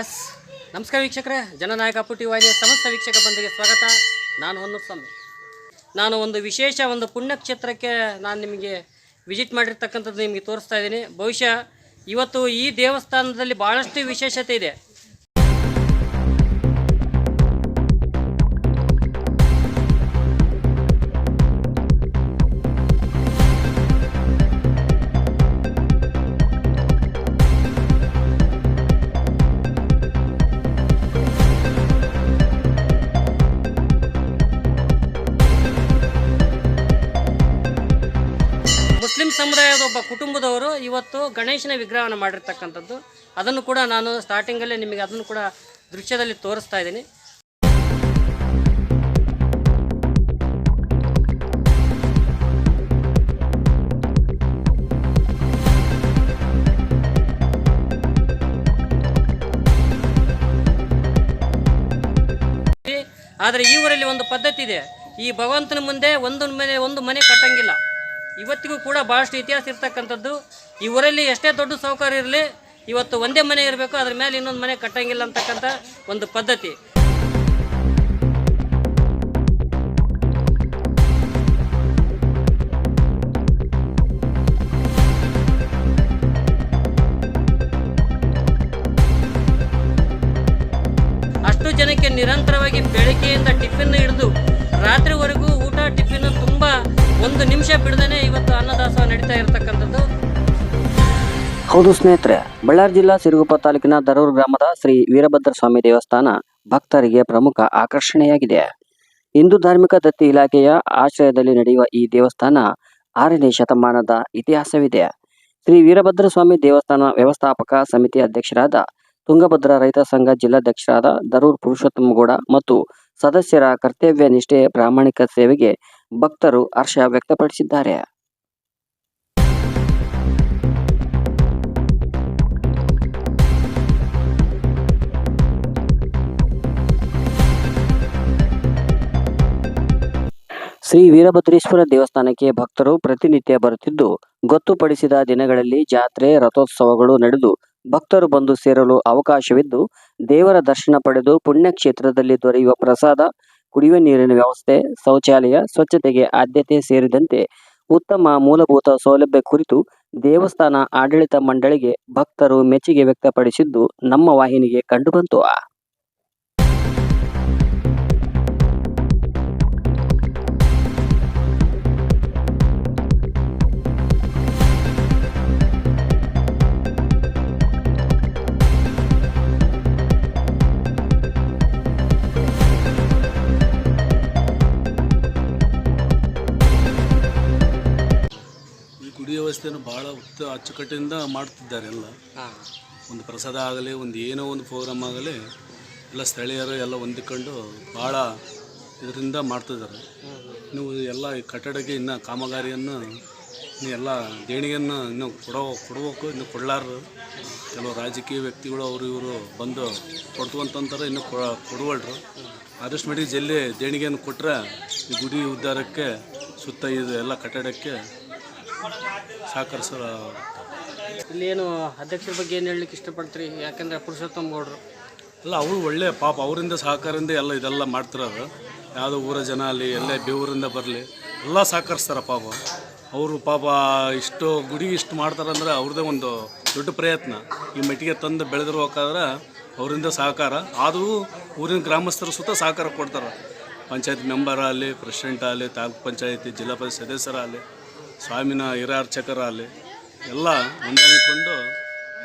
S. ನಮಸ್ಕಾರ ವೀಕ್ಷಕರೇ. ಜನನಾಯಕ ಪುಟಿ ವಾಹಿನಿಯ ಸಮಸ್ತ ವೀಕ್ಷಕ ಬಂದಿಗೆ ಸ್ವಾಗತ. ನಾನು ಹೊನ್ನೂರು ನಾನು ಒಂದು ವಿಶೇಷ ಒಂದು ಪುಣ್ಯಕ್ಷೇತ್ರಕ್ಕೆ ನಾನು ನಿಮಗೆ ವಿಸಿಟ್ ಮಾಡಿರ್ತಕ್ಕಂಥದ್ದು ನಿಮಗೆ ತೋರಿಸ್ತಾ ಇದ್ದೀನಿ. ಬಹುಶಃ ಇವತ್ತು ಈ ದೇವಸ್ಥಾನದಲ್ಲಿ ಭಾಳಷ್ಟು ವಿಶೇಷತೆ ಇದೆ. ಸಮುದಾಯದ ಒಬ್ಬ ಕುಟುಂಬದವರು ಇವತ್ತು ಗಣೇಶನ ವಿಗ್ರಹವನ್ನು ಮಾಡಿರ್ತಕ್ಕಂಥದ್ದು. ಅದನ್ನು ಕೂಡ ನಾನು ಸ್ಟಾರ್ಟಿಂಗಲ್ಲೇ ನಿಮಗೆ ಅದನ್ನು ಕೂಡ ದೃಶ್ಯದಲ್ಲಿ ತೋರಿಸ್ತಾ ಇದ್ದೀನಿ. ಆದರೆ ಈ ಊರಲ್ಲಿ ಒಂದು ಪದ್ಧತಿ ಇದೆ. ಈ ಭಗವಂತನ ಮುಂದೆ ಒಂದು ಮನೆ ಒಂದು ಮನೆ ಕಟ್ಟಂಗಿಲ್ಲ. ಇವತ್ತಿಗೂ ಕೂಡ ಭಾಳಷ್ಟು ಇತಿಹಾಸ ಇರ್ತಕ್ಕಂಥದ್ದು. ಈ ಊರಲ್ಲಿ ಎಷ್ಟೇ ದೊಡ್ಡ ಸೌಕರ್ಯ ಇರಲಿ, ಇವತ್ತು ಒಂದೇ ಮನೆ ಇರಬೇಕು, ಅದ್ರ ಮೇಲೆ ಇನ್ನೊಂದು ಮನೆ ಕಟ್ಟಂಗಿಲ್ಲ ಅಂತಕ್ಕಂಥ ಒಂದು ಪದ್ಧತಿ. ಅಷ್ಟು ಜನಕ್ಕೆ ನಿರಂತರವಾಗಿ ಬೆಳಗ್ಗೆಯಿಂದ ಹೌದು ಸ್ನೇಹಿತರೆ, ಬಳ್ಳಾರಿ ಜಿಲ್ಲಾ ಸಿರುಗುಪ್ಪ ತಾಲೂಕಿನ ದರೂರು ಗ್ರಾಮದ ಶ್ರೀ ವೀರಭದ್ರ ಸ್ವಾಮಿ ದೇವಸ್ಥಾನ ಭಕ್ತರಿಗೆ ಪ್ರಮುಖ ಆಕರ್ಷಣೆಯಾಗಿದೆ. ಹಿಂದೂ ಧಾರ್ಮಿಕ ದತ್ತಿ ಇಲಾಖೆಯ ಆಶ್ರಯದಲ್ಲಿ ನಡೆಯುವ ಈ ದೇವಸ್ಥಾನ ಆರನೇ ಶತಮಾನದ ಇತಿಹಾಸವಿದೆ. ಶ್ರೀ ವೀರಭದ್ರ ಸ್ವಾಮಿ ದೇವಸ್ಥಾನ ವ್ಯವಸ್ಥಾಪಕ ಸಮಿತಿ ಅಧ್ಯಕ್ಷರಾದ ತುಂಗಭದ್ರ ರೈತ ಸಂಘ ಜಿಲ್ಲಾಧ್ಯಕ್ಷರಾದ ದರೂರ್ ಪುರುಷೋತ್ತಮಗೌಡ ಮತ್ತು ಸದಸ್ಯರ ಕರ್ತವ್ಯ ನಿಷ್ಠೆ ಪ್ರಾಮಾಣಿಕ ಸೇವೆಗೆ ಭಕ್ತರು ಹರ್ಷ ವ್ಯಕ್ತಪಡಿಸಿದ್ದಾರೆ. ಶ್ರೀ ವೀರಭದ್ರೇಶ್ವರ ದೇವಸ್ಥಾನಕ್ಕೆ ಭಕ್ತರು ಪ್ರತಿನಿತ್ಯ ಬರುತ್ತಿದ್ದು, ಗೊತ್ತುಪಡಿಸಿದ ದಿನಗಳಲ್ಲಿ ಜಾತ್ರೆ, ರಥೋತ್ಸವಗಳು ನಡೆದು ಭಕ್ತರು ಬಂದು ಸೇರಲು ಅವಕಾಶವಿದ್ದು, ದೇವರ ದರ್ಶನ ಪಡೆದು ಪುಣ್ಯಕ್ಷೇತ್ರದಲ್ಲಿ ದೊರೆಯುವ ಪ್ರಸಾದ, ಕುಡಿಯುವ ನೀರಿನ ವ್ಯವಸ್ಥೆ, ಶೌಚಾಲಯ, ಸ್ವಚ್ಛತೆಗೆ ಆದ್ಯತೆ ಸೇರಿದಂತೆ ಉತ್ತಮ ಮೂಲಭೂತ ಸೌಲಭ್ಯ ಕುರಿತು ದೇವಸ್ಥಾನ ಆಡಳಿತ ಮಂಡಳಿಗೆ ಭಕ್ತರು ಮೆಚ್ಚುಗೆ ವ್ಯಕ್ತಪಡಿಸಿದ್ದು, ನಮ್ಮ ವಾಹಿನಿಗೆ ಕಂಡುಬಂತು. ಗುಡಿ ವ್ಯವಸ್ಥೆಯನ್ನು ಭಾಳ ಉತ್ತ ಅಚ್ಚುಕಟ್ಟಿನಿಂದ ಮಾಡ್ತಿದ್ದಾರೆ ಎಲ್ಲ. ಒಂದು ಪ್ರಸಾದ ಆಗಲಿ ಒಂದು ಏನೋ ಒಂದು ಪ್ರೋಗ್ರಾಮ್ ಆಗಲಿ ಎಲ್ಲ ಸ್ಥಳೀಯರು ಎಲ್ಲ ಹೊಂದಿಕೊಂಡು ಭಾಳ ಇದರಿಂದ ಮಾಡ್ತಿದ್ದಾರೆ. ನೀವು ಎಲ್ಲ ಈ ಕಟ್ಟಡಕ್ಕೆ ಇನ್ನೂ ಕಾಮಗಾರಿಯನ್ನು ಇನ್ನು ಎಲ್ಲ ದೇಣಿಗೆಯನ್ನು ಇನ್ನೂ ಕೊಡೋ ಕೊಡಬೇಕು ಇನ್ನು ಕೊಡಲಾರರು ಕೆಲವು ರಾಜಕೀಯ ವ್ಯಕ್ತಿಗಳು ಅವರು ಇವರು ಬಂದು ಕೊಡ್ತು ಅಂತಂತಾರೆ ಇನ್ನು ಕೊ- ಕೊಡುವಲ್ರು. ಆದಷ್ಟು ಮಟ್ಟಿಗೆ ಜಲ್ಲಿ ದೇಣಿಗೆಯನ್ನು ಕೊಟ್ಟರೆ ಈ ಗುಡಿ ಉದ್ಧಾರಕ್ಕೆ ಸುತ್ತ ಇದು ಎಲ್ಲ ಕಟ್ಟಡಕ್ಕೆ ಸಹಕರಿಸೋ ಇಲ್ಲಿ ಏನು ಅಧ್ಯಕ್ಷರ ಬಗ್ಗೆ ಏನು ಹೇಳಲಿಕ್ಕೆ ಇಷ್ಟಪಡ್ತೀರಿ? ಯಾಕಂದ್ರೆ ಪುರುಷೋತ್ತಮ ಗೌಡರು. ಅಲ್ಲ ಅವರು ಒಳ್ಳೆಯ ಪಾಪ ಅವರಿಂದ ಸಹಕಾರದಿಂದ ಎಲ್ಲ ಇದೆಲ್ಲ ಮಾಡ್ತಿರೋದು. ಯಾವುದೋ ಊರ ಜನ ಅಲ್ಲಿ ಎಲ್ಲೇ ಬೇವೂರಿಂದ ಬರಲಿ ಎಲ್ಲ ಸಹಕರಿಸ್ತಾರೆ ಪಾಪ. ಅವರು ಪಾಪ ಇಷ್ಟು ಗುಡಿ ಇಷ್ಟು ಮಾಡ್ತಾರಂದ್ರೆ ಅವ್ರದ್ದೇ ಒಂದು ದೊಡ್ಡ ಪ್ರಯತ್ನ. ಈ ಮೆಟ್ಟಿಗೆ ತಂದು ಬೆಳೆದಿರ್ಬೇಕಾದ್ರೆ ಅವರಿಂದ ಸಹಕಾರ. ಆದರೂ ಊರಿನ ಗ್ರಾಮಸ್ಥರು ಸುತ್ತ ಸಹಕಾರ ಕೊಡ್ತಾರೆ. ಪಂಚಾಯತ್ ಮೆಂಬರ್ ಆಗಲಿ ಪ್ರೆಸಿಡೆಂಟ್ ಆಗಲಿ ತಾಲೂಕು ಪಂಚಾಯತಿ ಜಿಲ್ಲಾ ಪಂಚಾಯತ್ ಸದಸ್ಯರಾಗಲಿ. ಸ್ವಾಮಿನ ಹಿರಾರ್ಚಕರಲ್ಲಿ ಎಲ್ಲ ಹೊಂದಾಣಿಕೊಂಡು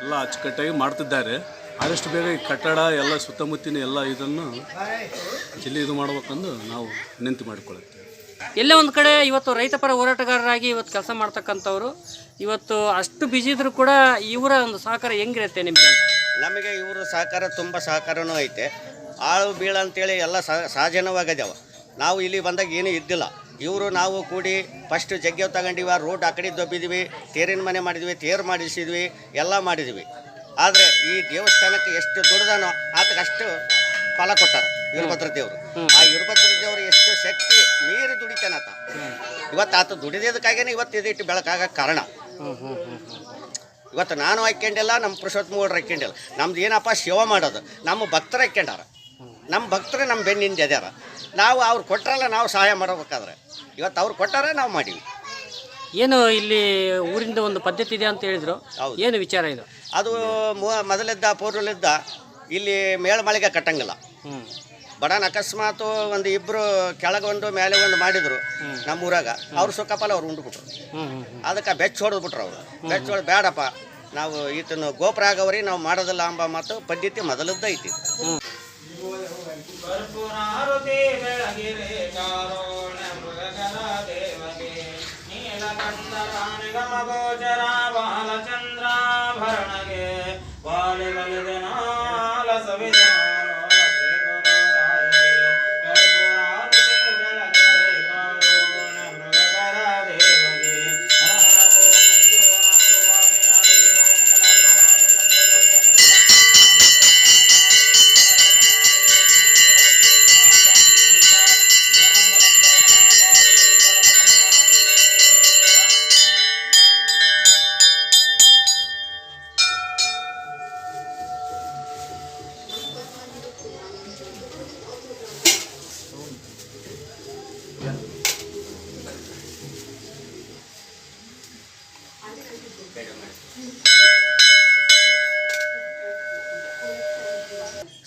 ಎಲ್ಲ ಅಚ್ಚುಕಟ್ಟಾಗಿ ಮಾಡ್ತಿದ್ದಾರೆ. ಆದಷ್ಟು ಬೇಗ ಈ ಕಟ್ಟಡ ಎಲ್ಲ ಸುತ್ತಮುತ್ತಿನ ಎಲ್ಲ ಇದನ್ನು ಜಿಲ್ಲೆ ಇದು ಮಾಡ್ಬೇಕಂದು ನಾವು ವಿನಂತಿ ಮಾಡಿಕೊಳ್ಳುತ್ತೇವೆ. ಎಲ್ಲೇ ಒಂದು ಕಡೆ ಇವತ್ತು ರೈತಪರ ಹೋರಾಟಗಾರರಾಗಿ ಇವತ್ತು ಕೆಲಸ ಮಾಡ್ತಕ್ಕಂಥವ್ರು ಇವತ್ತು ಅಷ್ಟು ಬಿಜಿ ಇದ್ರೂ ಕೂಡ ಇವರ ಒಂದು ಸಹಕಾರ ಹೆಂಗಿರುತ್ತೆ ನಿಮಗೆ ನಮಗೆ ಇವರ ಸಹಕಾರ ತುಂಬ ಸಹಕಾರನೂ ಐತೆ. ಆಳು ಬೀಳ ಅಂತೇಳಿ ಎಲ್ಲ ಸಹಜನವಾಗದ್ಯಾವ ನಾವು ಇಲ್ಲಿ ಬಂದಾಗ ಏನೂ ಇದ್ದಿಲ್ಲ. ಇವರು ನಾವು ಕೂಡಿ ಫಸ್ಟ್ ಜಗ್ಗೆ ತಗೊಂಡಿವಿ ರೋಡ್ ಆ ಕಡೆ ದೊಬ್ಬಿದ್ವಿ ತೇರಿನ ಮನೆ ಮಾಡಿದ್ವಿ ತೇರು ಮಾಡಿಸಿದ್ವಿ ಎಲ್ಲ ಮಾಡಿದ್ವಿ. ಆದರೆ ಈ ದೇವಸ್ಥಾನಕ್ಕೆ ಎಷ್ಟು ದುಡ್ದಾನೋ ಆತಕ್ಕಷ್ಟು ಅಷ್ಟು ಫಲ ಕೊಟ್ಟಾರ ವೀರಭದ್ರ ದೇವರು. ಆ ವೀರಭದ್ರ ದೇವರು ಎಷ್ಟು ಶಕ್ತಿ ಮೀರಿ ದುಡಿತಾನಾತ ಇವತ್ತು ಆತ ದುಡಿದಿದ್ದಕ್ಕಾಗೇನೆ ಇವತ್ತು ಇದಿಟ್ಟು ಬೆಳಕಾಗ ಕಾರಣ. ಇವತ್ತು ನಾನು ಹಾಕ್ಕೊಂಡಿಲ್ಲ ನಮ್ಮ ಪುರುಷೋತ್ತಮ ಗೌಡ್ರು ಹಾಕ್ಕೊಂಡಿಲ್ಲ ನಮ್ದು ಏನಪ್ಪ ಶಿವ ಮಾಡೋದು. ನಮ್ಮ ಭಕ್ತರು ಹಾಕ್ಕೊಂಡಾರ ನಮ್ಮ ಭಕ್ತರು ನಮ್ಮ ಬೆನ್ನಿಂದ ಎದ್ಯಾರ. ನಾವು ಅವ್ರು ಕೊಟ್ರಲ್ಲ ನಾವು ಸಹಾಯ ಮಾಡಬೇಕಾದ್ರೆ. ಇವತ್ತು ಅವ್ರು ಕೊಟ್ಟಾರೆ ನಾವು ಮಾಡೀವಿ. ಏನು ಇಲ್ಲಿ ಊರಿಂದ ಒಂದು ಪದ್ಧತಿ ಇದೆ ಅಂತ ಹೇಳಿದ್ರು. ಹೌದು. ಏನು ವಿಚಾರ ಇದು? ಅದು ಮು- ಮೊದಲಿದ್ದ ಪೂರ್ವಲಿದ್ದ ಇಲ್ಲಿ ಮೇಳ ಮಳಿಗೆ ಕಟ್ಟಂಗಿಲ್ಲ. ಹ್ಞೂ ಬಡನ್ ಅಕಸ್ಮಾತ್ ಒಂದು ಇಬ್ಬರು ಕೆಳಗೆ ಒಂದು ಮೇಲೆ ಒಂದು ಮಾಡಿದ್ರು ನಮ್ಮ ಊರಾಗ ಅವ್ರು ಸುಖಪಾಲ ಅವ್ರು ಉಂಡ್ಬಿಟ್ರು. ಅದಕ್ಕೆ ಬೆಚ್ಚ ಹೊಡೆದು ಬಿಟ್ರು ಅವರು ಬೆಚ್ಚ ಹೊಡೆದು ಬೇಡಪ್ಪ. ನಾವು ಈತನ ಗೋಪುರ ಆಗವ್ರಿ ನಾವು ಮಾಡೋದಿಲ್ಲ ಅಂಬ ಮಾತು ಪದ್ಧತಿ ಮೊದಲದ್ದು ಐತಿ. ಕರ್ಪೂರಾರುತಿ ಬೆಳಗಿರೆ ಕಾರೋಣ ಮೃಗಗಳ ದೇವಗೆ ನೀಲಕಂಠರ ನಿಗಮ ಗೋಚರ ಬಾಲಚಂದ್ರಾಭರಣಗೆ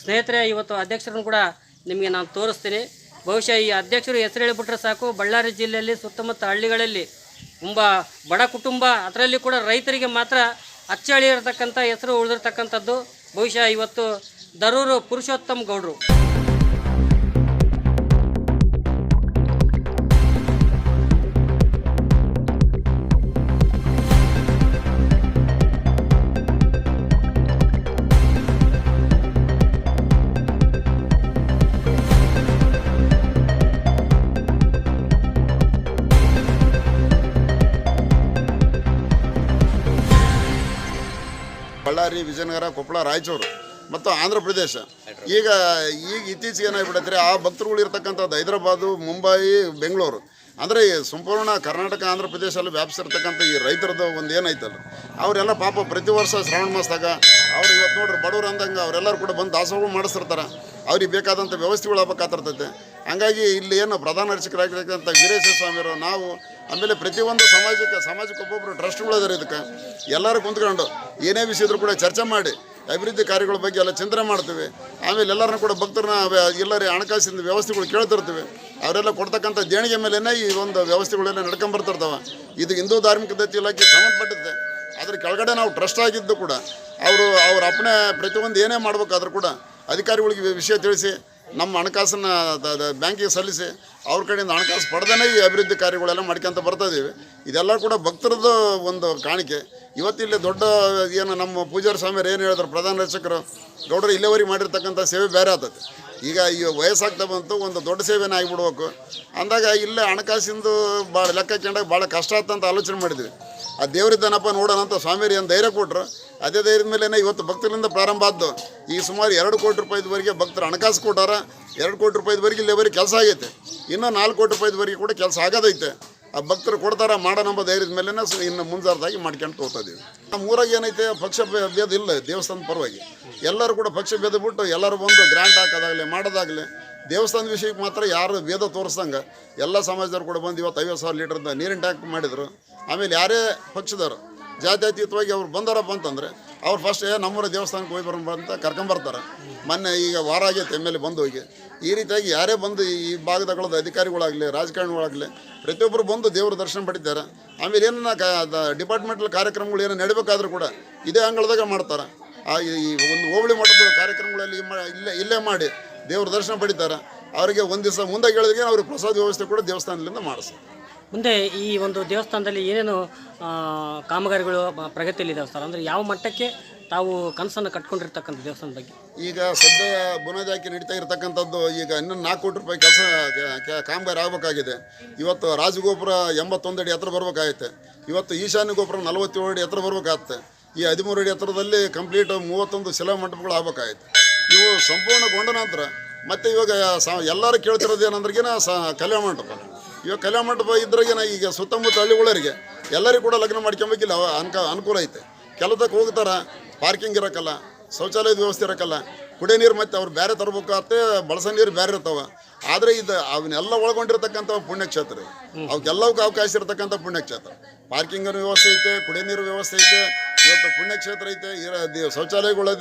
ಸ್ನೇಹಿತರೆ, ಇವತ್ತು ಅಧ್ಯಕ್ಷರನ್ನು ಕೂಡ ನಿಮಗೆ ನಾನು ತೋರಿಸ್ತೀನಿ. ಬಹುಶಃ ಈ ಅಧ್ಯಕ್ಷರು ಹೆಸರು ಹೇಳಿಬಿಟ್ರೆ ಸಾಕು. ಬಳ್ಳಾರಿ ಜಿಲ್ಲೆಯಲ್ಲಿ ಸುತ್ತಮುತ್ತ ಹಳ್ಳಿಗಳಲ್ಲಿ ತುಂಬ ಬಡ ಕುಟುಂಬ, ಅದರಲ್ಲಿ ಕೂಡ ರೈತರಿಗೆ ಮಾತ್ರ ಅಚ್ಚಳಿ ಇರತಕ್ಕಂಥ ಹೆಸರು ಉಳಿದಿರ್ತಕ್ಕಂಥದ್ದು. ಬಹುಶಃ ಇವತ್ತು ದರೂರು ಪುರುಷೋತ್ತಮ್ ಗೌಡ್ರು. ವಿಜಯನಗರ, ಕೊಪ್ಪಳ, ರಾಯಚೂರು ಮತ್ತು ಆಂಧ್ರ ಪ್ರದೇಶ. ಈಗ ಈಗ ಇತ್ತೀಚೆಗೆ ಏನಾಗ್ಬಿಡತ್ತೆ ಆ ಭಕ್ತರುಗಳು ಇರ್ತಕ್ಕಂಥದ್ದು ಹೈದರಾಬಾದು, ಮುಂಬೈ, ಬೆಂಗಳೂರು. ಅಂದರೆ ಸಂಪೂರ್ಣ ಕರ್ನಾಟಕ, ಆಂಧ್ರ ಪ್ರದೇಶದಲ್ಲಿ ವ್ಯಾಪಿಸಿರ್ತಕ್ಕಂಥ ಈ ರೈತರದ್ದು ಒಂದು ಏನೈತಲ್ಲ ಅವರೆಲ್ಲ ಪಾಪ ಪ್ರತಿ ವರ್ಷ ಶ್ರಾವಣ ಮಾಸದಾಗ ಅವ್ರು ಇವತ್ತು ನೋಡ್ರಿ ಬಡವ್ರು ಅಂದಂಗೆ ಅವರೆಲ್ಲರೂ ಕೂಡ ಬಂದು ದಾಸೋಹ ಮಾಡಿಸ್ತಿರ್ತಾರೆ. ಅವ್ರಿಗೆ ಬೇಕಾದಂಥ ವ್ಯವಸ್ಥೆಗಳು ಆಗ್ಬೇಕಾತಿರ್ತೈತೆ ಹಂಗಾಗಿ ಇಲ್ಲಿ ಏನು ಪ್ರಧಾನ ಅರ್ಚಕರಾಗಿರ್ತಕ್ಕಂಥ ವೀರೇಶ್ವರ ಸ್ವಾಮಿಯವರು, ನಾವು ಆಮೇಲೆ ಪ್ರತಿಯೊಂದು ಸಮಾಜಕ್ಕೆ ಸಮಾಜಕ್ಕೆ ಒಬ್ಬೊಬ್ಬರು ಟ್ರಸ್ಟ್ಗಳು ಅದಾರೆ ಇದಕ್ಕೆ. ಎಲ್ಲರೂ ಕುಂತ್ಕೊಂಡು ಏನೇ ವಿಷಯ ಇದ್ರೂ ಕೂಡ ಚರ್ಚೆ ಮಾಡಿ, ಅಭಿವೃದ್ಧಿ ಕಾರ್ಯಗಳ ಬಗ್ಗೆ ಎಲ್ಲ ಚಿಂತನೆ ಮಾಡ್ತೀವಿ. ಆಮೇಲೆ ಎಲ್ಲರನ್ನೂ ಕೂಡ ಭಕ್ತರನ್ನ ಎಲ್ಲರ ಹಣಕಾಸಿನ ವ್ಯವಸ್ಥೆಗಳು ಕೇಳ್ತಿರ್ತೀವಿ. ಅವರೆಲ್ಲ ಕೊಡ್ತಕ್ಕಂಥ ದೇಣಿಗೆ ಮೇಲೇ ಈ ಒಂದು ವ್ಯವಸ್ಥೆಗಳೆಲ್ಲ ನಡ್ಕೊಂಬರ್ತಿರ್ತಾವೆ ಇದು ಹಿಂದೂ ಧಾರ್ಮಿಕ ದತ್ತಿ ಇಲಾಖೆ ಸಂಬಂಧಪಟ್ಟಿದೆ ಅದ್ರ ಕೆಳಗಡೆ ನಾವು ಟ್ರಸ್ಟ್ ಆಗಿದ್ದು ಕೂಡ, ಅವರು, ಅವ್ರ ಅಪ್ಪಣೆ ಪ್ರತಿಯೊಂದು ಏನೇ ಮಾಡ್ಬೇಕಾದ್ರೂ ಕೂಡ ಅಧಿಕಾರಿಗಳಿಗೆ ವಿಷಯ ತಿಳಿಸಿ ನಮ್ಮ ಹಣಕಾಸನ್ನು ಬ್ಯಾಂಕಿಗೆ ಸಲ್ಲಿಸಿ ಅವ್ರ ಕಡೆಯಿಂದ ಹಣಕಾಸು ಪಡೆದೇ ಈ ಅಭಿವೃದ್ಧಿ ಕಾರ್ಯಗಳೆಲ್ಲ ಮಾಡ್ಕೊಂತ ಬರ್ತಾ ಇದ್ದೀವಿ. ಇದೆಲ್ಲ ಕೂಡ ಭಕ್ತರದ್ದು ಒಂದು ಕಾಣಿಕೆ. ಇವತ್ತಿಲ್ಲಿ ದೊಡ್ಡ ಏನು ನಮ್ಮ ಪೂಜಾರಿ ಸ್ವಾಮಿಯರು ಏನು ಹೇಳಿದ್ರು, ಪ್ರಧಾನ ರಚಕರು ಗೌಡರು ಇಲ್ಲಿವರೆಗೆ ಮಾಡಿರ್ತಕ್ಕಂಥ ಸೇವೆ ಬೇರೆ ಆಗ್ತದೆ. ಈಗ ಈ ವಯಸ್ಸಾಗ್ತಾ ಬಂತು, ಒಂದು ದೊಡ್ಡ ಸೇವೆನೇ ಆಗಿಬಿಡ್ಬೇಕು. ಅಂದಾಗ ಇಲ್ಲೇ, ಹಣಕಾಸಿಂದು ಭಾಳ ಲೆಕ್ಕ ಕಂಡಾಗ ಭಾಳ ಕಷ್ಟ ಆಗ್ತಂತ ಆಲೋಚನೆ ಮಾಡಿದ್ವಿ. ಆ ದೇವರಿದ್ದಾನಪ್ಪ ನೋಡೋಣ ಅಂತ ಸ್ವಾಮಿಯರು ಏನು ಧೈರ್ಯ ಕೊಟ್ಟರು ಅದೇ ಧೈರ್ಯದ ಮೇಲೆ ಇವತ್ತು ಭಕ್ತರಿಂದ ಪ್ರಾರಂಭ ಆದ್ದು. ಈ ಸುಮಾರು ಎರಡು ಕೋಟಿ ರೂಪಾಯಿದವರೆಗೆ ಭಕ್ತರು ಹಣಕಾಸು ಕೊಟ್ಟಾರ. ಎರಡು ಕೋಟಿ ರೂಪಾಯಿದವರೆಗೆ ಇಲ್ಲಿವರೆಗೆ ಕೆಲಸ ಆಗೈತೆ. ಇನ್ನೂ ನಾಲ್ಕು ಕೋಟಿ ರೂಪಾಯಿದವರೆಗೆ ಕೂಡ ಕೆಲಸ ಆಗೋದೈತೆ. ಆ ಭಕ್ತರು ಕೊಡ್ತಾರ ಮಾಡೋಣ ಧೈರ್ಯದ ಮೇಲೆ ಇನ್ನು ಮುಂಜಾರ್ದಾಗಿ ಮಾಡ್ಕೊಂಡು ಇದೀವಿ. ನಮ್ಮ ಊರಾಗ ಏನೈತೆ, ಪಕ್ಷ ಭೇದ ಇಲ್ಲ, ದೇವಸ್ಥಾನದ ಪರವಾಗಿ. ಎಲ್ಲರೂ ಕೂಡ ಪಕ್ಷ ಭೇದ ಬಿಟ್ಟು ಎಲ್ಲರೂ ಬಂದು ಗ್ರ್ಯಾಂಡ್ ಹಾಕೋದಾಗಲಿ, ಮಾಡೋದಾಗಲಿ, ದೇವಸ್ಥಾನದ ವಿಷಯಕ್ಕೆ ಮಾತ್ರ ಯಾರು ಭೇದ ತೋರಿಸ್ದಂಗೆ ಎಲ್ಲ ಸಮಾಜದವ್ರು ಕೂಡ ಬಂದು ಇವತ್ತು ಐವತ್ತು ಸಾವಿರ ಲೀಟ್ರದ ನೀರಿನ ಟ್ಯಾಂಕ್ ಮಾಡಿದರು. ಆಮೇಲೆ ಯಾರೇ ಪಕ್ಷದವರು ಜಾತ್ಯತೀತವಾಗಿ ಅವ್ರು ಬಂದಾರಪ್ಪ ಅಂತಂದರೆ, ಅವ್ರು ಫಸ್ಟ್ ನಮ್ಮೂರ ದೇವಸ್ಥಾನಕ್ಕೆ ಹೋಗಿ ಬರೋಣ ಅಂತ ಕರ್ಕೊಂಬರ್ತಾರೆ ಮೊನ್ನೆ ಈಗ ವಾರ ಆಗೈತೆ ಎಂ ಎಲ್ ಬಂದು ಹೋಗಿ. ಈ ರೀತಿಯಾಗಿ ಯಾರೇ ಬಂದು ಈ ಭಾಗದಗಳದ ಅಧಿಕಾರಿಗಳಾಗಲಿ, ರಾಜಕಾರಣಿಗಳಾಗಲಿ, ಪ್ರತಿಯೊಬ್ಬರು ಬಂದು ದೇವ್ರ ದರ್ಶನ ಪಡಿತಾರೆ. ಆಮೇಲೆ ಏನನ್ನ ಕ ಡಿಪಾರ್ಟ್ಮೆಂಟಲ್ ಕಾರ್ಯಕ್ರಮಗಳು ಏನೋ ನಡಿಬೇಕಾದ್ರೂ ಕೂಡ ಇದೇ ಅಂಗಳದಾಗ ಮಾಡ್ತಾರೆ. ಆ ಈ ಒಂದು ಹೋಬಳಿ ಮಟ್ಟದ ಕಾರ್ಯಕ್ರಮಗಳಲ್ಲಿ ಇಲ್ಲೇ ಇಲ್ಲೇ ಮಾಡಿ ದೇವ್ರ ದರ್ಶನ ಪಡಿತಾರೆ. ಅವರಿಗೆ ಒಂದು ದಿವಸ ಮುಂದೆ ಹೇಳಿದ್ರೆ ಅವ್ರಿಗೆ ಪ್ರಸಾದ ವ್ಯವಸ್ಥೆ ಕೂಡ ದೇವಸ್ಥಾನದಿಂದ ಮಾಡಿಸ್ತಾರೆ. ಮುಂದೆ ಈ ಒಂದು ದೇವಸ್ಥಾನದಲ್ಲಿ ಏನೇನು ಕಾಮಗಾರಿಗಳು ಪ್ರಗತಿಯಲ್ಲಿದ್ದಾವೆ ಸರ್? ಅಂದರೆ ಯಾವ ಮಟ್ಟಕ್ಕೆ ತಾವು ಕನಸನ್ನು ಕಟ್ಕೊಂಡಿರ್ತಕ್ಕಂಥ ದೇವಸ್ಥಾನದ ಬಗ್ಗೆ? ಈಗ ಸದ್ಯ ಬುನಾದಿ ಹಾಕಿ ನಡೀತಾ ಇರತಕ್ಕಂಥದ್ದು ಈಗ ಇನ್ನೊಂದು ನಾಲ್ಕು ಕೋಟಿ ರೂಪಾಯಿ ಕೆಲಸ ಕಾಮಗಾರಿ ಆಗಬೇಕಾಗಿದೆ. ಇವತ್ತು ರಾಜಗೋಪುರ ಎಂಬತ್ತೊಂದು ಅಡಿ ಎತ್ತರ ಬರಬೇಕಾಗುತ್ತೆ. ಇವತ್ತು ಈಶಾನ್ಯ ಗೋಪುರ ನಲವತ್ತೇಳು ಅಡಿ ಎತ್ತರ ಬರಬೇಕಾಗುತ್ತೆ. ಈ ಹದಿಮೂರು ಅಡಿ ಎತ್ತರದಲ್ಲಿ ಕಂಪ್ಲೀಟ್ ಮೂವತ್ತೊಂದು ಶಿಲಾ ಮಂಟಪಗಳು ಆಗಬೇಕಾಗುತ್ತೆ. ಇವು ಸಂಪೂರ್ಣಗೊಂಡ ನಂತರ, ಮತ್ತು ಇವಾಗ ಸ, ಎಲ್ಲರೂ ಕೇಳ್ತಿರೋದು ಏನಂದ್ರಿಗಿನ ಸ, ಕಲ್ಯಾಣ ಮಂಟಪ. ಇವಾಗ ಕಲ್ಯಾಣ ಮಂಟಪ ಇದ್ರಾಗೇನ ಈಗ ಸುತ್ತಮುತ್ತ ಹಳ್ಳಿಗಳರಿಗೆ ಎಲ್ಲರಿಗೂ ಕೂಡ ಲಗ್ನ ಮಾಡ್ಕೊಬೇಕಿಲ್ಲ ಅನ್ಕ ಅನುಕೂಲ ಐತೆ. ಕೆಲಸಕ್ಕೆ ಹೋಗ್ತಾರೆ ಪಾರ್ಕಿಂಗ್ ಇರೋಕ್ಕಲ್ಲ ಶೌಚಾಲಯದ ವ್ಯವಸ್ಥೆ ಇರೋಕ್ಕಲ್ಲ ಕುಡಿಯೋ ನೀರು ಮತ್ತು ಅವ್ರು ಬೇರೆ ತರಬೇಕಾಗತ್ತೆ ಬಳಸೋ ನೀರು ಬೇರೆ ಇರ್ತಾವೆ. ಆದರೆ ಇದು ಅವನ್ನೆಲ್ಲ ಒಳಗೊಂಡಿರ್ತಕ್ಕಂಥ ಪುಣ್ಯಕ್ಷೇತ್ರ. ಅವಕ್ಕೆಲ್ಲವಕ್ಕೂ ಅವಕಾಶ ಇರತಕ್ಕಂಥ ಪುಣ್ಯಕ್ಷೇತ್ರ. ಪಾರ್ಕಿಂಗ್ ವ್ಯವಸ್ಥೆ ಐತೆ ಕುಡಿಯೋ ನೀರು ವ್ಯವಸ್ಥೆ ಐತೆ ಇವತ್ತು ಪುಣ್ಯಕ್ಷೇತ್ರ ಐತೆ ಇರ ದಿ- ಶೌಚಾಲಯಗಳು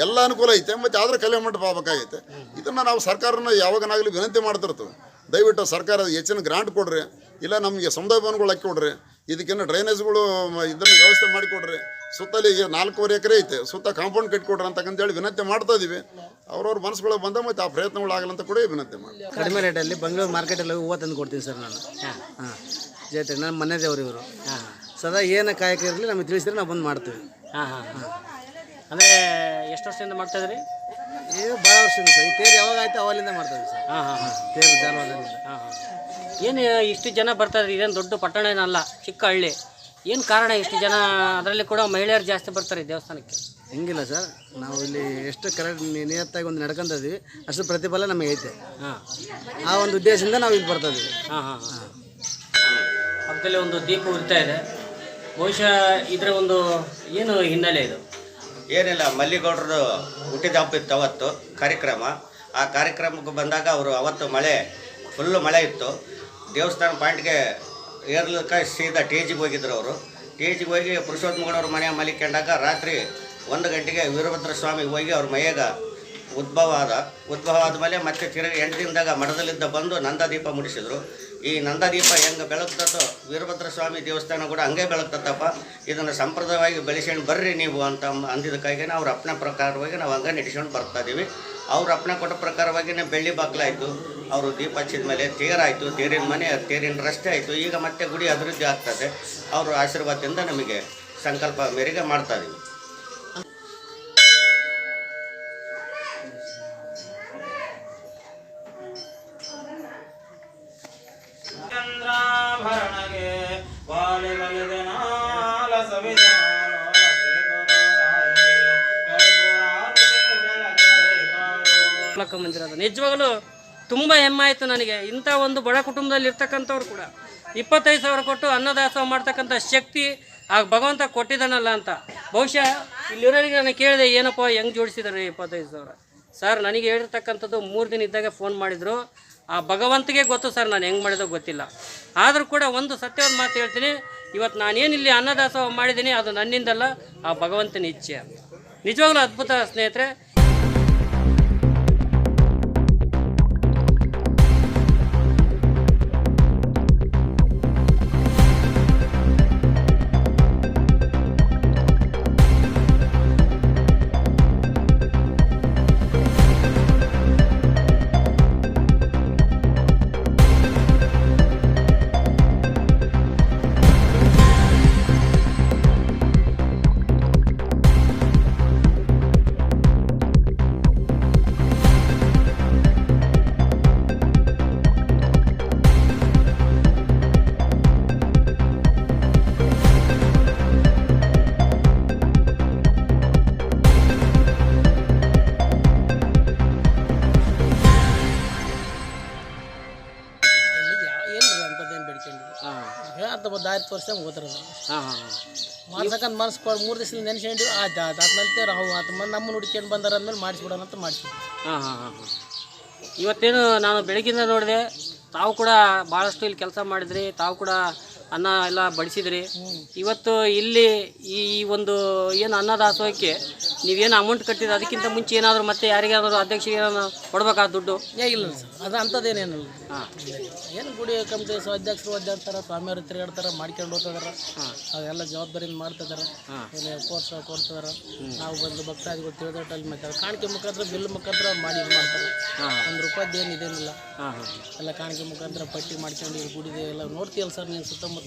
ಎಲ್ಲ ಅನುಕೂಲ ಐತೆ ಮತ್ತು ಆದರೆ ಕಲ್ಯಾಣ ಮಂಟಪ ಆಗಬೇಕಾಗೈತೆ. ಇದನ್ನು ನಾವು ಸರ್ಕಾರನ ಯಾವಾಗನಾಗಲಿ ವಿನಂತಿ ಮಾಡ್ತಿರ್ತೀವಿ. ದಯವಿಟ್ಟು ಸರ್ಕಾರ ಹೆಚ್ಚಿನ ಗ್ರಾಂಟ್ ಕೊಡ್ರಿ. ಇಲ್ಲ ನಮಗೆ ಸಮುದಾಯ ಭವನಗಳು ಹಾಕಿ ಕೊಡ್ರಿ. ಇದಕ್ಕಿನ್ನ ಡ್ರೈನೇಜ್ಗಳು ಇದನ್ನು ವ್ಯವಸ್ಥೆ ಮಾಡಿಕೊಡ್ರಿ ಸುತ್ತಲಿ ಈಗ ನಾಲ್ಕೂವರೆ ಎಕರೆ ಐತೆ. ಸುತ್ತ ಕಾಂಪೌಂಡ್ ಕಟ್ಕೊಡ್ರಿ ಅಂತಕ್ಕಂಥೇಳಿ ವಿನಂತಿ ಮಾಡ್ತಾ ಇದೀವಿ. ಅವ್ರವ್ರ ಮನಸ್ಸುಗಳಿಗೆ ಬಂದ ಮತ್ತು ಆ ಪ್ರಯತ್ನಗಳು ಆಗಲ್ಲ ಅಂತ ಕೂಡ ವಿನಂತಿ ಮಾಡಿ ಕಡಿಮೆ ರೇಟಲ್ಲಿ ಬೆಂಗಳೂರು ಮಾರ್ಕೆಟಲ್ಲಿ ಹೂವು ತಂದು ಕೊಡ್ತೀನಿ ಸರ್ ನಾನು. ಹಾಂ ಜೊತೆ ನನ್ನ ಮನೆ ದೇವರು ಇವರು. ಹಾಂ ಸದಾ ಏನು ಕಾಯಕ ಇರಲಿ ನಮಗೆ ತಿಳಿಸಿದ್ರೆ ನಾವು ಬಂದು ಮಾಡ್ತೀವಿ. ಹಾಂ ಹಾಂ ಹಾಂ. ಅಂದರೆ ಎಷ್ಟು ವರ್ಷದಿಂದ ಮಾಡ್ತಾ ಇದು ಭಾಳ ವರ್ಷದಿಂದ ಸರ್. ಈ ತೇರು ಯಾವಾಗ ಆಯ್ತು ಅವಾಗಿಂದ ಮಾಡ್ತೀವಿ ಸರ್. ಹಾಂ ಹಾಂ ಹಾಂ. ತೇರು ಜಾನುವಾರದಿಂದ ಹಾಂ ಹಾಂ. ಏನು ಇಷ್ಟು ಜನ ಬರ್ತಾರೆ ಇದೇನು ದೊಡ್ಡ ಪಟ್ಟಣ ಏನಲ್ಲ ಚಿಕ್ಕ ಹಳ್ಳಿ. ಏನು ಕಾರಣ ಇಷ್ಟು ಜನ? ಅದರಲ್ಲಿ ಕೂಡ ಮಹಿಳೆಯರು ಜಾಸ್ತಿ ಬರ್ತಾರೆ ಈ ದೇವಸ್ಥಾನಕ್ಕೆ. ಹಿಂಗಿಲ್ಲ ಸರ್. ನಾವು ಇಲ್ಲಿ ಎಷ್ಟು ಕರೆಕ್ಟ್ ನಿಯತ್ತಾಗಿ ಒಂದು ನಡ್ಕೊಂತ ಇದೀವಿ ಅಷ್ಟು ಪ್ರತಿಫಲ ನಮಗೆ ಐತೆ. ಹಾಂ. ಆ ಒಂದು ಉದ್ದೇಶದಿಂದ ನಾವು ಇಲ್ಲಿ ಬರ್ತಾ ಇದೀವಿ ಹಾಂ ಹಾಂ ಹಾಂ. ಪಕ್ಕದಲ್ಲಿ ಒಂದು ದೀಪ ಉರಿತಾ ಇದೆ. ಬಹುಶಃ ಇದರ ಒಂದು ಏನು ಹಿನ್ನೆಲೆ ಇದು? ಏನಿಲ್ಲ ಮಲ್ಲಿಗೌಡರದು ಹುಟ್ಟಿದ ಹಬ್ಬ ಇತ್ತು ಅವತ್ತು, ಕಾರ್ಯಕ್ರಮ. ಆ ಕಾರ್ಯಕ್ರಮಕ್ಕೆ ಬಂದಾಗ ಅವರು ಅವತ್ತು ಮಳೆ ಫುಲ್ಲು ಮಳೆ ಇತ್ತು. ದೇವಸ್ಥಾನ ಪಾಯಿಂಟ್ಗೆ ಏರ್ಲಿಕ್ಕೆ ಸೀದಾ ಟಿ ಜಿಗೆ ಹೋಗಿದ್ರು ಅವರು. ಟೇಜಿಗೆ ಹೋಗಿ ಪುರುಷೋತ್ತಮಗೌಡವ್ರ ಮನೆ ಮಲಿಕೊಂಡಾಗ ರಾತ್ರಿ ಒಂದು ಗಂಟೆಗೆ ವೀರಭದ್ರ ಸ್ವಾಮಿಗೆ ಹೋಗಿ ಅವ್ರ ಮೈಯಾಗ ಉದ್ಭವ ಆದ. ಉದ್ಭವ ಆದಮೇಲೆ ಮತ್ತೆ ತಿರುಗಿ ಎಂಟು ದಿನದಾಗ ಮಠದಲ್ಲಿದ್ದ ಬಂದು ನಂದಾದೀಪ ಮುಡಿಸಿದ್ರು. ಈ ನಂದದೀಪ ಹೆಂಗೆ ಬೆಳಗ್ತತೋ ವೀರಭದ್ರ ಸ್ವಾಮಿ ದೇವಸ್ಥಾನ ಕೂಡ ಹಂಗೆ ಬೆಳಗ್ತತಪ್ಪ ಇದನ್ನು ಸಂಪ್ರದಾಯವಾಗಿ ಬೆಳೆಸ್ಕೊಂಡು ಬರ್ರಿ ನೀವು ಅಂತ ಅಂದಿದ್ದಕ್ಕಾಗಿ ಅವ್ರ ಅಪ್ಪನ ಪ್ರಕಾರವಾಗಿ ನಾವು ಹಂಗೆ ನಡೆಸ್ಕೊಂಡು ಬರ್ತಾ ಇದೀವಿ. ಅವ್ರ ಅಪ್ಪನ ಕೊಟ್ಟ ಪ್ರಕಾರವಾಗಿನೇ ಬೆಳ್ಳಿ ಬಾಗ್ಲಾಯಿತು ಅವರು ದೀಪ ಹಚ್ಚಿದ ಮೇಲೆ ತೇರಾಯಿತು ತೇರಿನ ಮನೆ, ತೇರಿನ ರಸ್ತೆ ಆಯಿತು. ಈಗ ಮತ್ತೆ ಗುಡಿ ಅಭಿವೃದ್ಧಿ ಆಗ್ತದೆ. ಅವರು ಆಶೀರ್ವಾದದಿಂದ ನಮಗೆ ಸಂಕಲ್ಪ ಮೇರೆಗೆ ಮಾಡ್ತಾ ಇದೀವಿ. ಕಳ್ಕೊಂಬಂದಿರೋದು ನಿಜವಾಗಲೂ ತುಂಬ ಹೆಮ್ಮೆ ಆಯಿತು ನನಗೆ. ಇಂಥ ಒಂದು ಬಡ ಕುಟುಂಬದಲ್ಲಿ ಇರ್ತಕ್ಕಂಥವ್ರು ಕೂಡ ಇಪ್ಪತ್ತೈದು ಸಾವಿರ ಕೊಟ್ಟು ಅನ್ನದಾಸೋಹ ಮಾಡ್ತಕ್ಕಂಥ ಶಕ್ತಿ ಆ ಭಗವಂತ ಕೊಟ್ಟಿದ್ದಾನಲ್ಲ ಅಂತ. ಬಹುಶಃ ಇಲ್ಲಿರೋರಿಗೆ ನಾನು ಕೇಳಿದೆ, ಏನಪ್ಪ, ಹೆಂಗೆ ಜೋಡಿಸಿದ್ರಿ ಇಪ್ಪತ್ತೈದು ಸಾವಿರ? ಸರ್ ನನಗೆ ಹೇಳಿರ್ತಕ್ಕಂಥದ್ದು ಮೂರು ದಿನ ಇದ್ದಾಗ ಫೋನ್ ಮಾಡಿದರು. ಆ ಭಗವಂತಗೆ ಗೊತ್ತು ಸರ್ ನಾನು ಹೆಂಗೆ ಮಾಡಿದೋ ಗೊತ್ತಿಲ್ಲ. ಆದರೂ ಕೂಡ ಒಂದು ಸತ್ಯವಾದ ಮಾತು ಹೇಳ್ತೀನಿ. ಇವತ್ತು ನಾನೇನು ಇಲ್ಲಿ ಅನ್ನದಾಸೋಹ ಮಾಡಿದ್ದೀನಿ ಅದು ನನ್ನಿಂದಲ್ಲ ಆ ಭಗವಂತನ ಇಚ್ಛೆ ನಿಜವಾಗ್ಲೂ ಅದ್ಭುತ ಸ್ನೇಹಿತರೆ ಹೇಳ್ತ ವರ್ಷ ಹೋದ್ರದು ಹಾಂ ಹಾಂ ಹಾಂ. ಮಾಡ್ಸಕ್ಕಂತ ಮನಸ್ಸು ಕೊಡು ಮೂರು ದಿವಸ ನೆನ್ಸ್ಕೊಂಡು ಆಯ್ತು ರಾಹು ಅದ ನಂತರ ನಾವು ಆತ ನಮ್ಮನ್ನು ಹುಡ್ಕೊಂಡು ಬಂದಾರ ಅಂದ್ಮೇಲೆ ಮಾಡಿಸ್ಬಿಡೋಣ ಅಂತ ಹಾಂ ಹಾಂ ಹಾಂ ಹಾಂ. ಇವತ್ತೇನು ನಾನು ಬೆಳಗಿಂದ ನೋಡಿದೆ ತಾವು ಕೂಡ ಭಾಳಷ್ಟು ಇಲ್ಲಿ ಕೆಲಸ ಮಾಡಿದ್ರಿ ತಾವು ಕೂಡ ಅನ್ನ ಎಲ್ಲ ಬಡಿಸಿದ್ರಿ. ಇವತ್ತು ಇಲ್ಲಿ ಈ ಒಂದು ಏನು ಅನ್ನದಾಸೋಹಕ್ಕೆ ನೀವೇನು ಅಮೌಂಟ್ ಕಟ್ಟಿದ್ರೆ ಅದಕ್ಕಿಂತ ಮುಂಚೆ ಏನಾದರೂ ಮತ್ತೆ ಯಾರಿಗಾದರೂ ಅಧ್ಯಕ್ಷರಿಗೆ ಏನಾದ್ರು ಕೊಡ್ಬೇಕಾ ದುಡ್ಡು? ಏ ಇಲ್ಲ ಸರ್. ಅದು ಅಂಥದ್ದೇನೇನಿಲ್ಲ ಏನು ಗುಡಿ ಕಮಿಟಿ ಅಧ್ಯಕ್ಷರು ಅಡ್ಡಾಡ್ತಾರೆ ಸ್ವಾಮಿಯವರು ತಿರುಗಾಡ್ತಾರೆ ಮಾಡ್ಕೊಂಡು ಹೋಗ್ತದಾರ. ಅವೆಲ್ಲ ಜವಾಬ್ದಾರಿಯಿಂದ ಮಾಡ್ತಿದ್ದಾರೆ ಏನು ಕೋರ್ಸ್ ಕೊಡ್ತಿದಾರ. ನಾವು ಬಂದು ಭಕ್ತಾದಿಗಳು ತಿಳಿದೊಟ್ಟಲ್ಲಿ ಮಾಡ್ತಾರೆ. ಕಾಣಿಕೆ ಮುಖಾಂತರ ಬಿಲ್ ಮುಖಾಂತರ ಅವ್ರು ಮಾಡಿ ಇದು ಮಾಡ್ತಾರೆ. ಒಂದು ರೂಪಾಯ್ದು ಏನು ಇದೇನಿಲ್ಲ ಎಲ್ಲ ಕಾಣಿಕೆ ಮುಖಾಂತರ ಪಟ್ಟಿ ಮಾಡ್ಕೊಂಡು ಈ ಗುಡಿದೆ ಎಲ್ಲ ನೋಡ್ತೀಯಲ್ಲ ಸರ್ ನೀವು ಸುತ್ತಮುತ್ತ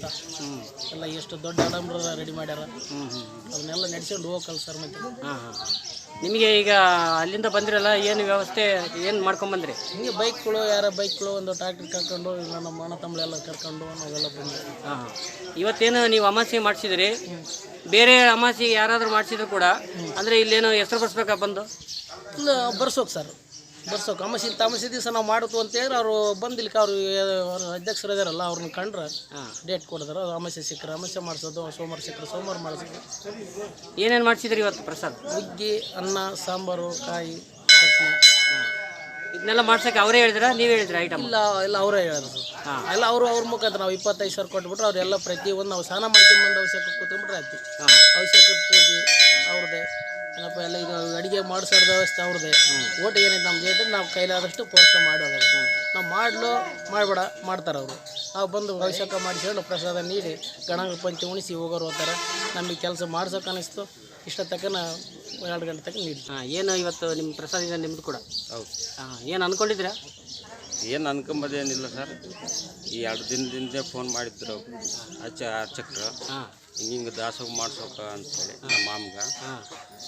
ಎಲ್ಲ ಎಷ್ಟು ದೊಡ್ಡ ಆಡಂಬರ ರೆಡಿ ಮಾಡ್ಯಾರ. ಅದನ್ನೆಲ್ಲ ನಡ್ಸ್ಕೊಂಡು ಹೋಗಲ್ಲ ಸರ್ ಮತ್ತೆ. ಹಾಂ ಹಾಂ ನಿಮಗೆ ಈಗ ಅಲ್ಲಿಂದ ಬಂದಿರಲ್ಲ ಏನು ವ್ಯವಸ್ಥೆ ಏನು ಮಾಡ್ಕೊಂಬಂದ್ರಿ? ಹಿಂಗೆ ಬೈಕ್ಗಳು ಯಾರ ಬೈಕ್ಗಳು ಒಂದು ಟ್ರ್ಯಾಕ್ಟರ್ ಕರ್ಕೊಂಡು ಇಲ್ಲ ನಮ್ಮ ಅಣ್ಣ ತಮ್ಮಳೆಲ್ಲ ಕರ್ಕೊಂಡು ನಾವೆಲ್ಲ ಬಂದ್ವಿ. ಹಾಂ ಹಾಂ. ಇವತ್ತೇನು ನೀವು ಅಮಾಸೆ ಮಾಡಿಸಿದ್ರಿ? ಬೇರೆ ಅಮಾಸೆಗೆ ಯಾರಾದರೂ ಮಾಡಿಸಿದ್ರು ಕೂಡ ಅಂದರೆ ಇಲ್ಲೇನು ಹೆಸರು ಬರ್ಸ್ಬೇಕಾ ಬಂದು? ಇಲ್ಲ ಬರ್ಸೋಕೆ ಸರ್ ಬರ್ಸೋಕೆ ಅಮಾಸಿ ತಮಸಿ ದಿವಸ ನಾವು ಮಾಡುತ್ತು ಅಂತೇಳಿ ಅವರು ಬಂದಿಲ್ಕ ಅವರು ಅವ್ರು ಅಧ್ಯಕ್ಷರು ಇದಾರಲ್ಲ ಅವ್ರನ್ನ ಕಂಡ್ರೆ ಡೇಟ್ ಕೊಡಿದ್ರು. ಅದು ಅಮಾಸೆ ಸಿಕ್ಕರೆ ಅಮಾಸೆ ಮಾಡಿಸೋದು ಸೋಮವಾರ ಸಿಕ್ಕರೆ ಸೋಮವಾರ ಮಾಡಿಸೋದು. ಏನೇನು ಮಾಡಿಸಿದ್ರಿ ಇವತ್ತು ಪ್ರಸಾದ್? ಹುಗ್ಗಿ ಅನ್ನ ಸಾಂಬಾರು ಕಾಯಿ ಚಟ್ನಿ. ಇದನ್ನೆಲ್ಲ ಮಾಡ್ಸೋಕೆ ಅವರೇ ಹೇಳಿದ್ರ? ನೀವು ಹೇಳಿದ್ರಿ ಐಟಮ್ ಇಲ್ಲ ಎಲ್ಲ ಅವರೇ ಹೇಳಿದ್ರು. ಎಲ್ಲ ಅವರು ಅವ್ರ ಮುಖಾಂತರ ನಾವು ಇಪ್ಪತ್ತೈದು ಸಾವಿರ ಕೊಟ್ಬಿಟ್ರೆ ಅವರೆಲ್ಲ ಪ್ರತಿಯೊಂದು ನಾವು ಸ್ನಾನ ಮಾಡ್ಕೊಂಬಂದು ಅವಶ್ಯಕ ಕೂತ್ಕೊಂಡ್ಬಿಟ್ರೆ ಆಯ್ತು. ಅವಶ್ಯಕ ಪೂಜೆ ಅವ್ರದ್ದೇ. ಏನಪ್ಪ ಎಲ್ಲ ಇದು ಅಡುಗೆ ಮಾಡಿಸೋದು ವ್ಯವಸ್ಥೆ ಅವ್ರದ್ದೇ. ಓಟ್ ಏನೈತೆ ನಮ್ಮ ಜೊತೆ ನಾವು ಕೈಲಾದಷ್ಟು ಪ್ರೋತ್ಸಾಹ ಮಾಡಿ ಹೋಗೋದು ನಾವು ಮಾಡಲು ಮಾಡಬೇಡ ಮಾಡ್ತಾರೆ ಅವರು. ನಾವು ಬಂದು ಅಭಿಷೇಕ ಮಾಡಿಸ್ಕೊಂಡು ಪ್ರಸಾದ ನೀಡಿ ಗಣಗ ಪಂಚಿ ಉಣಿಸಿ ಹೋಗೋರು ಹೋಗ್ತಾರೆ ನಮಗೆ ಕೆಲಸ ಮಾಡ್ಸೋಕೆ ಅನಿಸ್ತು. ಇಷ್ಟ ತಕ್ಕನ ಎರಡು ಗಂಟೆ ತಕ್ಕ ನೀಡಿ. ಹಾಂ ಏನು ಇವತ್ತು ನಿಮ್ಮ ಪ್ರಸಾದ ನಿಮ್ಮದು ಕೂಡ? ಹೌದು. ಹಾಂ ಏನು ಅಂದ್ಕೊಂಡಿದ್ದೀರಾ ಏನು ಅನ್ಕೊಂಬೋದೇನಿಲ್ಲ ಸರ್. ಈ ಎರಡು ದಿನದಿಂದ ಫೋನ್ ಮಾಡಿದ್ರು ಅಚ್ಚ ಅರ್ಚಕರು ಹಾಂ. ಹಿಂಗೆ ದಾಸೋಗ ಮಾಡ್ಸೋಕ ಅಂತೇಳಿ ನಮ್ಮ ಮಾಮ್ಗೆ.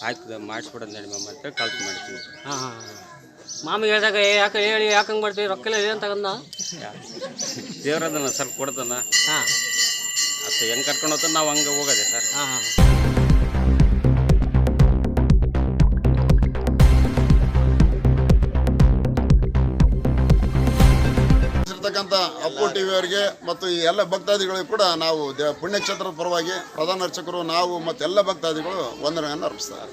ಆಯ್ತು ಮಾಡಿಸ್ಬಿಡೋದು ನಡಿ ಮಾಮ ಅಂತೇಳಿ ಕಲ್ತು ಮಾಡ್ತೀವಿ ಹಾಂ ಹಾಂ ಮಾಮಿಗೆ ಹೇಳಿದಾಗ ಏ ಯಾಕೆ ಹೇಳಿ ಯಾಕೆ ಹಂಗೆ ಮಾಡ್ತೀವಿ ರೊಕ್ಕ ಇಲ್ಲ ಇದೆ ಅಂತ ಅಂದ ದೇವ್ರದನ್ನ ಸರ್ ಕೊಡ್ತಾನ ಹಾಂ. ಅದು ಹೆಂಗೆ ಕರ್ಕೊಂಡು ಹೋಗ್ತಾನೆ ನಾವು ಹಂಗೆ ಹೋಗೋದೆ ಸರ್. ಹಾಂ ಹಾಂ. ಇರ್ತಕ್ಕಂಥ ಅಪ್ಪು ಟಿ ಅವರಿಗೆ. ಮತ್ತು ಈ ಎಲ್ಲ ಭಕ್ತಾದಿಗಳಿಗೂ ಕೂಡ ನಾವು ಪುಣ್ಯಕ್ಷೇತ್ರದ ಪರವಾಗಿ ಪ್ರಧಾನ ಅರ್ಚಕರು, ನಾವು ಮತ್ತು ಎಲ್ಲ ಭಕ್ತಾದಿಗಳು ವಂದನೆಯನ್ನು ಅರ್ಪಿಸ್ತಾರೆ.